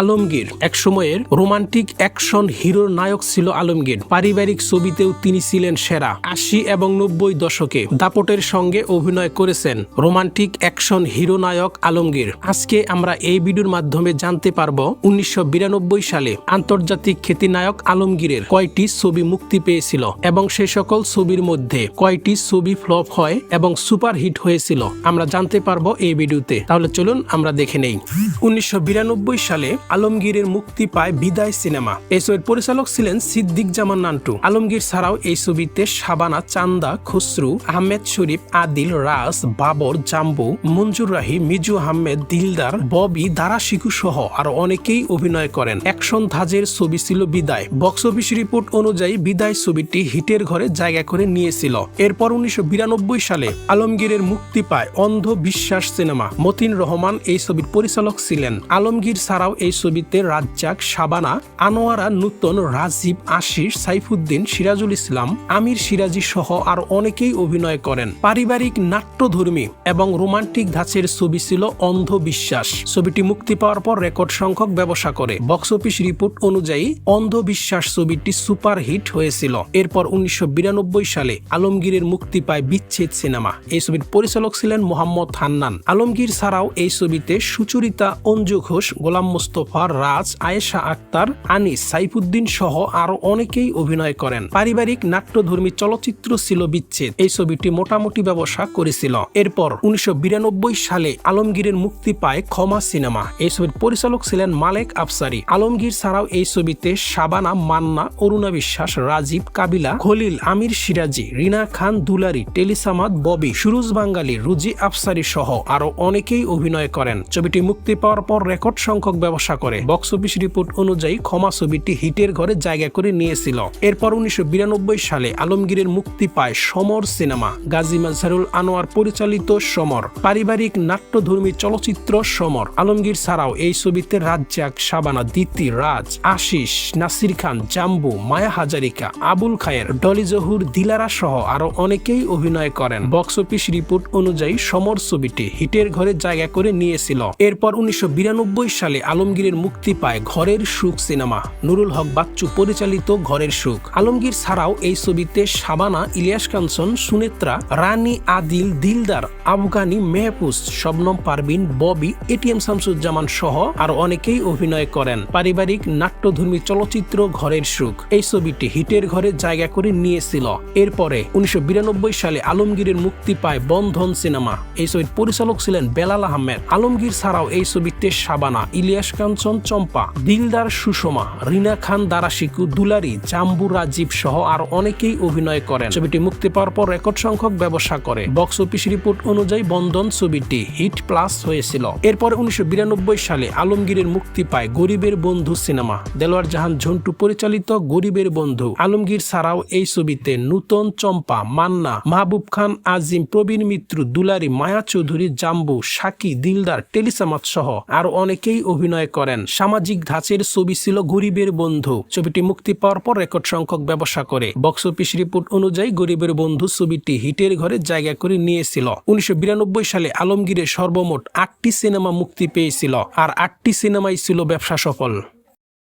আলমগীর। এক সময়ের romantic action হিরোর নায়ক ছিল আলমগীর। পারিবারিক ছবিতেও তিনি ছিলেন সেরা। আশি এবং নব্বই দশকে দাপটের সঙ্গে অভিনয় করেছেন রোমান্টিক অ্যাকশন হিরো নায়ক আলমগীর। আজকে আমরা এই ভিডিওর মাধ্যমে জানতে পারব উনিশশো সালে আন্তর্জাতিক খ্যাতিনায়ক আলমগীরের কয়টি ছবি মুক্তি পেয়েছিল এবং সে সকল ছবির মধ্যে কয়টি ছবি ফ্লপ হয় এবং সুপারহিট হয়েছিল। আমরা জানতে পারব এই ভিডিওতে। তাহলে চলুন আমরা দেখে নেই। উনিশশো বিরানব্বই সালে আলমগীরের মুক্তি পায় বিদায় সিনেমা। এই ছবির পরিচালক ছিলেন সিদ্দিক জামান নান্টু। আলমগীর ছাড়াও এই ছবিতে শাবানা, চান্দা, খুসরু, আহমেদ শরীফ, আদিল, রাজ, বাবর, জাম্বু, মঞ্জুর রাহি, মিজু আহমেদ, দিলদার, ববি, দারা শিকু সহ আরও অনেকেই অভিনয় করেন। অ্যাকশন ধাজের ছবি ছিল বিদায়। বক্স অফিস রিপোর্ট অনুযায়ী বিদায় ছবিটি হিটের ঘরে জায়গা করে নিয়েছিল। এরপর উনিশশো বিরানব্বই সালে আলমগীরের মুক্তি পায় অন্ধ বিশ্বাস সিনেমা। মতিন রহমান এই ছবির পরিচালক ছিলেন। আলমগীর ছাড়াও এই ছবিতে রাজ্জাক, শাবানা, আনোয়ারা, নূতন, রাজীব, আশিস, সাইফুদ্দিন, সিরাজুল ইসলাম, আমির সিরাজি সহ আর অনেকেই অভিনয় করেন। পারিবারিক নাট্যধর্মী এবং রোমান্টিক ধাঁচের ছবি ছিল অন্ধবিশ্বাস। ছবিটি মুক্তি পাওয়ার পর রেকর্ড সংখ্যক ব্যবসা করে। বক্স অফিস রিপোর্ট অনুযায়ী অন্ধবিশ্বাস ছবিটি সুপার হিট হয়েছিল। এরপর উনিশশো বিরানব্বই সালে আলমগীরের মুক্তি পায় বিচ্ছেদ সিনেমা। এই ছবির পরিচালক ছিলেন মোহাম্মদ হান্নান। আলমগীর ছাড়াও এই ছবিতে সুচরিতা, অঞ্জু ঘোষ, গোলাম মোস্তফা রাজ, আয়েশা আক্তার আনিস সাইফুদ্দিন সহ আরও অনেকেই অভিনয় করেন। পারিবারিক নাট্যধর্মী চলচ্চিত্র ছিল বিচ্ছেদ। এই ছবিটি মোটামুটি ব্যবসা করেছিল। এরপর উনিশশো বিরানব্বই সালে আলমগীরের মুক্তি পায় ক্ষমা সিনেমা। এই ছবির পরিচালক ছিলেন মালেক আফসারি। আলমগীর ছাড়াও এই ছবিতে শাবানা, মান্না, অরুণা বিশ্বাস, রাজীব কাবিলা, খলিল আমির সিরাজি, রিনা খান, দুলারি, টেলিসামাদ, ববি, সুরুজ বাঙ্গালি, রুজি আফসারি সহ আরও অনেকেই অভিনয় করেন। ছবিটি মুক্তি পাওয়ার পর রেকর্ড সংখ্যক ব্যবসা করে। বক্স অফিস রিপোর্ট অনুযায়ী ক্ষমা ছবিটি হিটের ঘরে জায়গা করে নিয়েছিল। এরপর উনিশশো সালে আলমগীরের মুক্তি পায় সমর সিনেমা। গাজী মাজহারুল আনোয়ার পরিচালিত সমর। পারিবারিক নাট্যধর্মী চলচ্চিত্র সমর। আলমগীর ছাড়াও এই ছবিতে রাজ্জাক, শাবানা দিতি রাজ, আশিস, নাসির খান, জাম্বু, মায়া হাজারিকা, আবুল খায়ের, ডলি জহুর, দিলারা সহ আরও অনেকেই অভিনয় করেন। বক্স অফিস রিপোর্ট অনুযায়ী সমর ছবিটি হিটের ঘরে জায়গা করে নিয়েছিল। এরপর উনিশশো বিরানব্বই সালে আলমগীরের মুক্তি পায় ঘরের সুখ সিনেমা। নুরুল হক বাচ্চু পরিচালিত ঘরের সুখ। আলমগীর ছাড়াও এই ছবিতে শাবানা, ইলিয়াস কাঞ্চন, সুনেত্রা, রানী আদিল, দিলদার, আফগানি মেহফুজ, শবনম পারবিন ববি এটিএম শামসুজ্জামান সহ আরও অনেকেই অভিনয় করেন। পারিবারিক নাট্যধর্মী চলচ্চিত্র ঘরের সুখ। এই ছবিটি হিটের ঘরে জায়গা করে নিয়েছিল। এরপরে উনিশশো বিরানব্বই সালে আলমগীরের মুক্তি পায় বন্ধন সিনেমা। এই ছবির পরিচালক ছিলেন বেলাল আহমেদ। আলমগীর ছাড়াও এই ছবিতে শাবানা, ইলিয়াস কাঞ্চন চম্পা, দিলদার সুষমা, রিনা খান দারাশিকু দুলারি জাম্বু রাজীব সহ আর অনেকেই অভিনয় করেন। ছবিটি মুক্তি পাওয়ার পর রেকর্ড সংখ্যক ব্যবসা করে। বক্স অফিস রিপোর্ট অনুযায়ী বন্ধন ছবিটি হিট প্লাস হয়েছিল। এরপর উনিশশো বিরানব্বই সালে আলমগীরের মুক্তি পায় গরিবের বন্ধু সিনেমা। দেলোয়ার জাহান ঝন্টু পরিচালিত গরিবের বন্ধু। আলমগীর ছাড়াও এই ছবিতে নূতন চম্পা, মান্না, মাহবুব খান, আজিম, প্রবীণ মিত্র, দুলারি, মায়া চৌধুরী, জাম্বু, সাকি, দিলদার টেলিসামাত সহ আরও অনেকেই অভিনয় করেন। সামাজিক ধাঁচের ছবি ছিল গরিবের বন্ধু। ছবিটি মুক্তি পাওয়ার পর রেকর্ড সংখ্যক ব্যবসা করে। বক্স অফিস রিপোর্ট অনুযায়ী গরিবের বন্ধু ছবিটি হিটের ঘরে জায়গা করে নিয়েছিল। উনিশশো বিরানব্বই সালে আলমগীরের সর্বমোট আটটি সিনেমা মুক্তি পেয়েছিল। আর আটটি সিনেমাই ছিল ব্যবসা সফল।